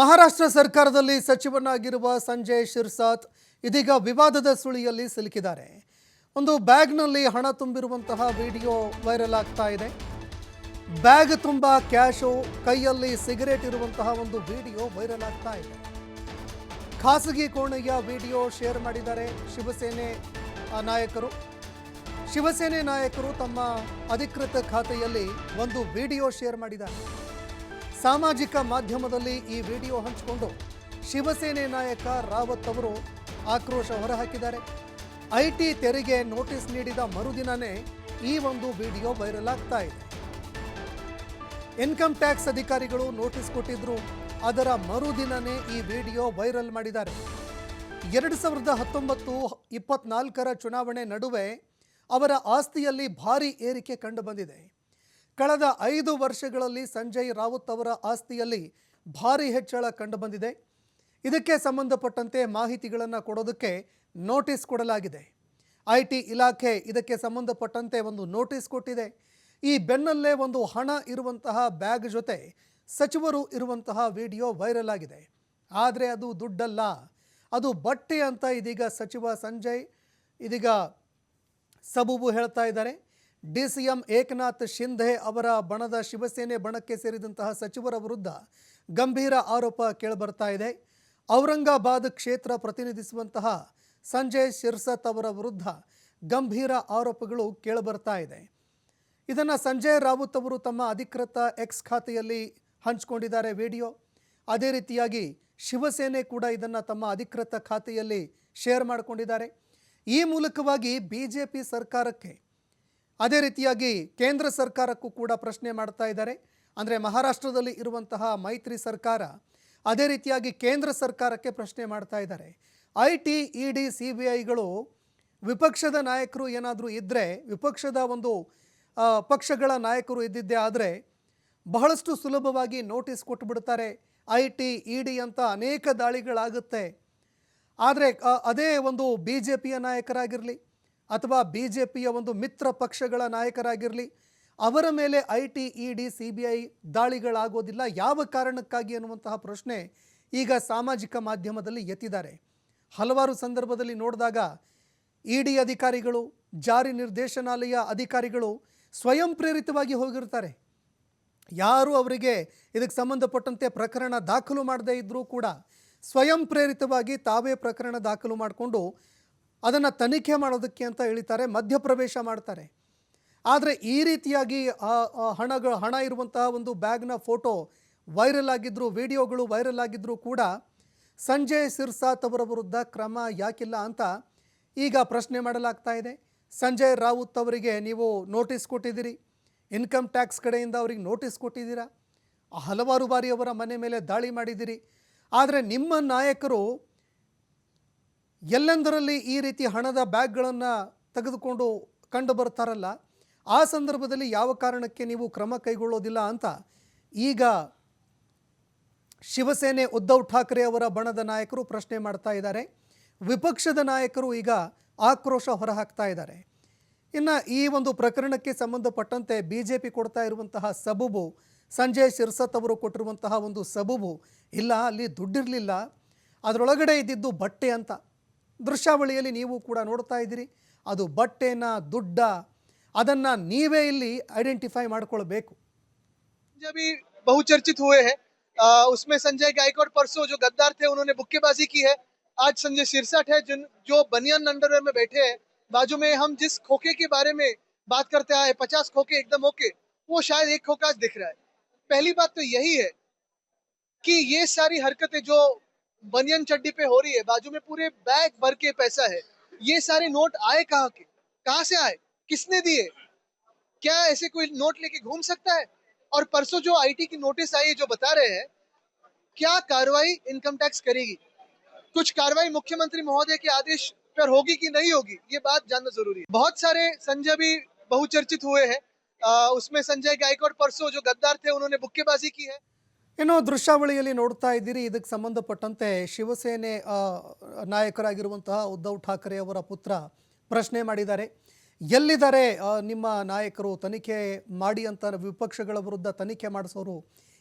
ಮಹಾರಾಷ್ಟ್ರ ಸರ್ಕಾರದಲ್ಲಿ ಸಚಿವನಾಗಿರುವ ಸಂಜಯ್ ಶಿರ್ಸಾತ್ ಇದೀಗ ವಿವಾದದ ಸುಳಿಯಲ್ಲಿ ಸಿಲುಕಿದ್ದಾರೆ. ಒಂದು ಬ್ಯಾಗ್ನಲ್ಲಿ ಹಣ ತುಂಬಿರುವಂತಹ ವಿಡಿಯೋ ವೈರಲ್ ಆಗ್ತಾ ಇದೆ. ಬ್ಯಾಗ್ ತುಂಬ ಕ್ಯಾಶು, ಕೈಯಲ್ಲಿ ಸಿಗರೇಟ್ ಇರುವಂತಹ ಒಂದು ವಿಡಿಯೋ ವೈರಲ್ ಆಗ್ತಾ ಇದೆ. ಖಾಸಗಿ ಕೋಣೆಯ ವಿಡಿಯೋ ಶೇರ್ ಮಾಡಿದ್ದಾರೆ ಶಿವಸೇನೆ ನಾಯಕರು. ಶಿವಸೇನೆ ನಾಯಕರು ತಮ್ಮ ಅಧಿಕೃತ ಖಾತೆಯಲ್ಲಿ ಒಂದು ವಿಡಿಯೋ ಶೇರ್ ಮಾಡಿದ್ದಾರೆ. ಸಾಮಾಜಿಕ ಮಾಧ್ಯಮದಲ್ಲಿ ಈ ವಿಡಿಯೋ ಹಂಚಿಕೊಂಡು ಶಿವಸೇನೆ ನಾಯಕ ರಾವತ್ ಅವರು ಆಕ್ರೋಶ ಹೊರಹಾಕಿದ್ದಾರೆ. ಐಟಿ ತೆರಿಗೆ ನೋಟಿಸ್ ನೀಡಿದ ಮರುದಿನನೇ ಈ ಒಂದು ವಿಡಿಯೋ ವೈರಲ್ ಆಗ್ತಾ ಇದೆ. ಇನ್ಕಮ್ ಟ್ಯಾಕ್ಸ್ ಅಧಿಕಾರಿಗಳು ನೋಟಿಸ್ ಕೊಟ್ಟಿದ್ರು, ಅದರ ಮರುದಿನನೇ ಈ ವಿಡಿಯೋ ವೈರಲ್ ಮಾಡಿದ್ದಾರೆ. ಎರಡು ಸಾವಿರದ ಹತ್ತೊಂಬತ್ತು ಇಪ್ಪತ್ನಾಲ್ಕರ ಚುನಾವಣೆ ನಡುವೆ ಅವರ ಆಸ್ತಿಯಲ್ಲಿ ಭಾರಿ ಏರಿಕೆ ಕಂಡುಬಂದಿದೆ ಕಳೆದ ಐದು ವರ್ಷಗಳಲ್ಲಿ ಸಂಜಯ್ ರಾವತ್ ಅವರ ಆಸ್ತಿಯಲ್ಲಿ ಭಾರಿ ಹೆಚ್ಚಳ ಕಂಡುಬಂದಿದೆ. ಇದಕ್ಕೆ ಸಂಬಂಧಪಟ್ಟಂತೆ ಮಾಹಿತಿಗಳನ್ನು ಕೊಡೋದಕ್ಕೆ ನೋಟಿಸ್ ಕೊಡಲಾಗಿದೆ. ಐ ಇಲಾಖೆ ಇದಕ್ಕೆ ಸಂಬಂಧಪಟ್ಟಂತೆ ಒಂದು ನೋಟಿಸ್ ಕೊಟ್ಟಿದೆ. ಈ ಬೆನ್ನಲ್ಲೇ ಒಂದು ಹಣ ಇರುವಂತಹ ಬ್ಯಾಗ್ ಜೊತೆ ಸಚಿವರು ಇರುವಂತಹ ವಿಡಿಯೋ ವೈರಲ್ ಆಗಿದೆ. ಆದರೆ ಅದು ದುಡ್ಡಲ್ಲ. ಅದು ಬಟ್ಟೆ ಅಂತ ಇದೀಗ ಸಚಿವ ಸಂಜಯ್ ಇದೀಗ ಸಬೂಬು ಹೇಳ್ತಾ ಇದ್ದಾರೆ. D C M Eknath Shinde ಅವರ ಬಣದ ಶಿವಸೇನೆ ಬಣಕ್ಕೆ ಸೇರಿದಂತಹ ಸಚಿವರ ವಿರುದ್ಧ ಗಂಭೀರ ಆರೋಪ ಕೇಳಿಬರ್ತಾ ಇದೆ. ಔರಂಗಾಬಾದ್ ಕ್ಷೇತ್ರ ಪ್ರತಿನಿಧಿಸುವಂತಹ ಸಂಜಯ್ ಶಿರ್ಸತ್ ಅವರ ವಿರುದ್ಧ ಗಂಭೀರ ಆರೋಪಗಳು ಕೇಳಿಬರ್ತಾ ಇದೆ. ಇದನ್ನು ಸಂಜಯ್ ರಾವುತ್ ಅವರು ತಮ್ಮ ಅಧಿಕೃತ ಎಕ್ಸ್ ಖಾತೆಯಲ್ಲಿ ಹಂಚಿಕೊಂಡಿದ್ದಾರೆ ವಿಡಿಯೋ. ಅದೇ ರೀತಿಯಾಗಿ ಶಿವಸೇನೆ ಕೂಡ ಇದನ್ನು ತಮ್ಮ ಅಧಿಕೃತ ಖಾತೆಯಲ್ಲಿ ಶೇರ್ ಮಾಡಿಕೊಂಡಿದ್ದಾರೆ. ಈ ಮೂಲಕವಾಗಿ ಬಿ ಜೆ ಪಿ ಸರ್ಕಾರಕ್ಕೆ ಅದೇ ರೀತಿಯಾಗಿ ಕೇಂದ್ರ ಸರ್ಕಾರಕ್ಕೂ ಕೂಡ ಪ್ರಶ್ನೆ ಮಾಡ್ತಾ ಇದ್ದಾರೆ. ಅಂದರೆ ಮಹಾರಾಷ್ಟ್ರದಲ್ಲಿ ಇರುವಂತಹ ಮೈತ್ರಿ ಸರ್ಕಾರ ಅದೇ ರೀತಿಯಾಗಿ ಕೇಂದ್ರ ಸರ್ಕಾರಕ್ಕೆ ಪ್ರಶ್ನೆ ಮಾಡ್ತಾ ಇದ್ದಾರೆ. I T, E D, C B ಐಗಳು ವಿಪಕ್ಷದ ನಾಯಕರು ಏನಾದರೂ ಇದ್ದರೆ ವಿಪಕ್ಷದ ಒಂದು ಪಕ್ಷಗಳ ನಾಯಕರು ಇದ್ದಿದ್ದೇ ಆದರೆ ಬಹಳಷ್ಟು ಸುಲಭವಾಗಿ ನೋಟಿಸ್ ಕೊಟ್ಟುಬಿಡ್ತಾರೆ ಐ ಟಿ, ಇ ಡಿ ಅಂತ ಅನೇಕ ದಾಳಿಗಳಾಗುತ್ತೆ. ಆದರೆ ಅದೇ ಒಂದು ಬಿ ಜೆ ಪಿಯ ನಾಯಕರಾಗಿರಲಿ ಅಥವಾ ಬಿ ಜೆ ಪಿಯ ಒಂದು ಮಿತ್ರ ಪಕ್ಷಗಳ ನಾಯಕರಾಗಿರಲಿ, ಅವರ ಮೇಲೆ I T E D, C B I ದಾಳಿಗಳಾಗೋದಿಲ್ಲ. ಯಾವ ಕಾರಣಕ್ಕಾಗಿ ಅನ್ನುವಂತಹ ಪ್ರಶ್ನೆ ಈಗ ಸಾಮಾಜಿಕ ಮಾಧ್ಯಮದಲ್ಲಿ ಎತ್ತಿದ್ದಾರೆ. ಹಲವಾರು ಸಂದರ್ಭದಲ್ಲಿ ನೋಡಿದಾಗ ಇ ಡಿ ಅಧಿಕಾರಿಗಳು, ಜಾರಿ ನಿರ್ದೇಶನಾಲಯ ಅಧಿಕಾರಿಗಳು ಸ್ವಯಂ ಪ್ರೇರಿತವಾಗಿ ಹೋಗಿರ್ತಾರೆ. ಯಾರು ಅವರಿಗೆ ಇದಕ್ಕೆ ಸಂಬಂಧಪಟ್ಟಂತೆ ಪ್ರಕರಣ ದಾಖಲು ಮಾಡದೇ ಇದ್ದರೂ ಕೂಡ ಸ್ವಯಂ ಪ್ರೇರಿತವಾಗಿ ತಾವೇ ಪ್ರಕರಣ ದಾಖಲು ಮಾಡಿಕೊಂಡು ಅದನ್ನು ತನಿಖೆ ಮಾಡೋದಕ್ಕೆ ಅಂತ ಹೇಳ್ತಾರೆ, ಮಧ್ಯಪ್ರವೇಶ ಮಾಡ್ತಾರೆ. ಆದರೆ ಈ ರೀತಿಯಾಗಿ ಹಣಗಳು ಹಣ ಇರುವಂತಹ ಒಂದು ಬ್ಯಾಗ್ನ ಫೋಟೋ ವೈರಲ್ ಆಗಿದ್ದರೂ ವಿಡಿಯೋಗಳು ವೈರಲ್ ಆಗಿದ್ದರೂ ಕೂಡ ಸಂಜಯ್ ಸಿರ್ಸಾತ್ ಅವರ ವಿರುದ್ಧ ಕ್ರಮ ಯಾಕಿಲ್ಲ ಅಂತ ಈಗ ಪ್ರಶ್ನೆ ಮಾಡಲಾಗ್ತಾ ಇದೆ. ಸಂಜಯ್ ರಾವುತ್ ಅವರಿಗೆ ನೀವು ನೋಟಿಸ್ ಕೊಟ್ಟಿದ್ದೀರಿ, ಇನ್ಕಮ್ ಟ್ಯಾಕ್ಸ್ ಕಡೆಯಿಂದ ಅವರಿಗೆ ನೋಟಿಸ್ ಕೊಟ್ಟಿದ್ದೀರಾ? ಹಲವಾರು ಬಾರಿ ಅವರ ಮನೆ ಮೇಲೆ ದಾಳಿ ಮಾಡಿದ್ದೀರಿ. ಆದರೆ ನಿಮ್ಮ ನಾಯಕರು ಎಲ್ಲೆಂದರಲ್ಲಿ ಈ ರೀತಿ ಹಣದ ಬ್ಯಾಗ್ಗಳನ್ನು ತೆಗೆದುಕೊಂಡು ಕಂಡು ಬರ್ತಾರಲ್ಲ, ಆ ಸಂದರ್ಭದಲ್ಲಿ ಯಾವ ಕಾರಣಕ್ಕೆ ನೀವು ಕ್ರಮ ಕೈಗೊಳ್ಳೋದಿಲ್ಲ ಅಂತ ಈಗ ಶಿವಸೇನೆ ಉದ್ಧವ್ ಠಾಕ್ರೆ ಅವರ ಬಣದ ನಾಯಕರು ಪ್ರಶ್ನೆ ಮಾಡ್ತಾ ಇದ್ದಾರೆ. ವಿಪಕ್ಷದ ನಾಯಕರು ಈಗ ಆಕ್ರೋಶ ಹೊರಹಾಕ್ತಾ ಇದ್ದಾರೆ. ಇನ್ನು ಈ ಒಂದು ಪ್ರಕರಣಕ್ಕೆ ಸಂಬಂಧಪಟ್ಟಂತೆ ಬಿ ಜೆ ಪಿ ಕೊಡ್ತಾ ಇರುವಂತಹ ಸಬೂಬು, ಸಂಜಯ್ ಶಿರ್ಸತ್ ಅವರು ಕೊಟ್ಟಿರುವಂತಹ ಒಂದು ಸಬೂಬು, ಇಲ್ಲ ಅಲ್ಲಿ ದುಡ್ಡಿರಲಿಲ್ಲ, ಅದರೊಳಗಡೆ ಇದ್ದಿದ್ದು ಬಟ್ಟೆ ಅಂತ. ದೃಶ್ಯಾವಳಿಯಲ್ಲಿ ನೀವು ಕೂಡ ನೋಡ್ತಾ ಇದ್ದೀರಿ ಅದು ಬಟ್ಟೆನ ದುಡ್ಡ ಅದನ್ನು ನೀವೇ ಇಲ್ಲಿ ಐಡೆಂಟಿಫೈ ಮಾಡ್ಕೊಳ್ಬೇಕು जो भी बहुचर्चित हुए हैं आ, उसमें संजय गायकवाड़ परसों जो गद्दार थे उन्होंने बुक्केबाजी की है आज संजय सिरसठ है जिन जो बनियान अंडरवेयर में बैठे हैं बाजू में हम जिस खोखे के बारे में बात करते आए पचास खोखे एकदम ओके वो शायद एक खोखा आज दिख रहा है पहली बात तो यही है कि ये सारी हरकतें जो बनियान चड्डी पे हो रही है, बाजू में पूरे बैग भर के पैसा है। ये सारे नोट आए कहाँ के? कहाँ से आए? किसने दिए? क्या ऐसे कोई नोट लेके घूम सकता है? और परसों जो आईटी की नोटिस आई है, जो बता रहे हैं, क्या कार्रवाई इनकम टैक्स करेगी? कुछ कार्रवाई मुख्यमंत्री महोदय के आदेश पर होगी कि नहीं होगी? ये बात जानना ज़रूरी है। बहुत सारे संजय भी बहुचर्चित हुए हैं। उसमें संजय गायकवाड़ परसों जो गद्दार थे, उन्होंने बुक्केबाजी की है। ಇನ್ನು ದೃಶ್ಯಾವಳಿಯಲ್ಲಿ ನೋಡ್ತಾ ಇದ್ದೀರಿ. ಇದಕ್ಕೆ ಸಂಬಂಧಪಟ್ಟಂತೆ ಶಿವಸೇನೆ ನಾಯಕರಾಗಿರುವಂತಹ ಉದ್ಧವ್ ಠಾಕ್ರೆ ಅವರ ಪುತ್ರ ಪ್ರಶ್ನೆ ಮಾಡಿದ್ದಾರೆ. ಎಲ್ಲಿದ್ದಾರೆ ನಿಮ್ಮ ನಾಯಕರು? ತನಿಖೆ ಮಾಡಿ ಅಂತ ವಿಪಕ್ಷಗಳ ವಿರುದ್ಧ ತನಿಖೆ ಮಾಡಿಸೋರು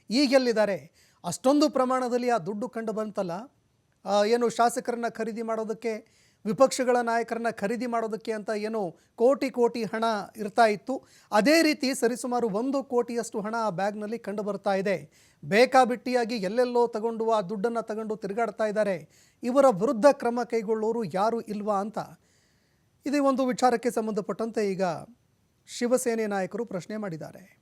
ಈಗೆಲ್ಲಿದ್ದಾರೆ ಅಷ್ಟೊಂದು ಪ್ರಮಾಣದಲ್ಲಿ ಆ ದುಡ್ಡು ಕಂಡು ಬಂತಲ್ಲ. ಏನು ಶಾಸಕರನ್ನು ಖರೀದಿ ಮಾಡೋದಕ್ಕೆ ವಿಪಕ್ಷಗಳ ನಾಯಕರನ್ನ ಖರೀದಿ ಮಾಡೋದಕ್ಕೆ ಅಂತ ಏನು ಕೋಟಿ ಕೋಟಿ ಹಣ ಇರ್ತಾ ಇತ್ತು. ಅದೇ ರೀತಿ ಸರಿಸುಮಾರು ಒಂದು ಕೋಟಿಯಷ್ಟು ಹಣ ಆ ಬ್ಯಾಗ್ನಲ್ಲಿ ಕಂಡು ಬರ್ತಾ ಇದೆ. ಬೇಕಾಬಿಟ್ಟಿಯಾಗಿ ಎಲ್ಲೆಲ್ಲೋ ತಗೊಂಡು ಆ ದುಡ್ಡನ್ನು ತಗೊಂಡು ತಿರುಗಾಡ್ತಾ ಇದ್ದಾರೆ. ಇವರ ವಿರುದ್ಧ ಕ್ರಮ ಕೈಗೊಳ್ಳೋರು ಯಾರು ಇಲ್ವಾ ಅಂತ. ಇದೇ ಒಂದು ವಿಚಾರಕ್ಕೆ ಸಂಬಂಧಪಟ್ಟಂತೆ ಈಗ ಶಿವಸೇನೆ ನಾಯಕರು ಪ್ರಶ್ನೆ ಮಾಡಿದ್ದಾರೆ.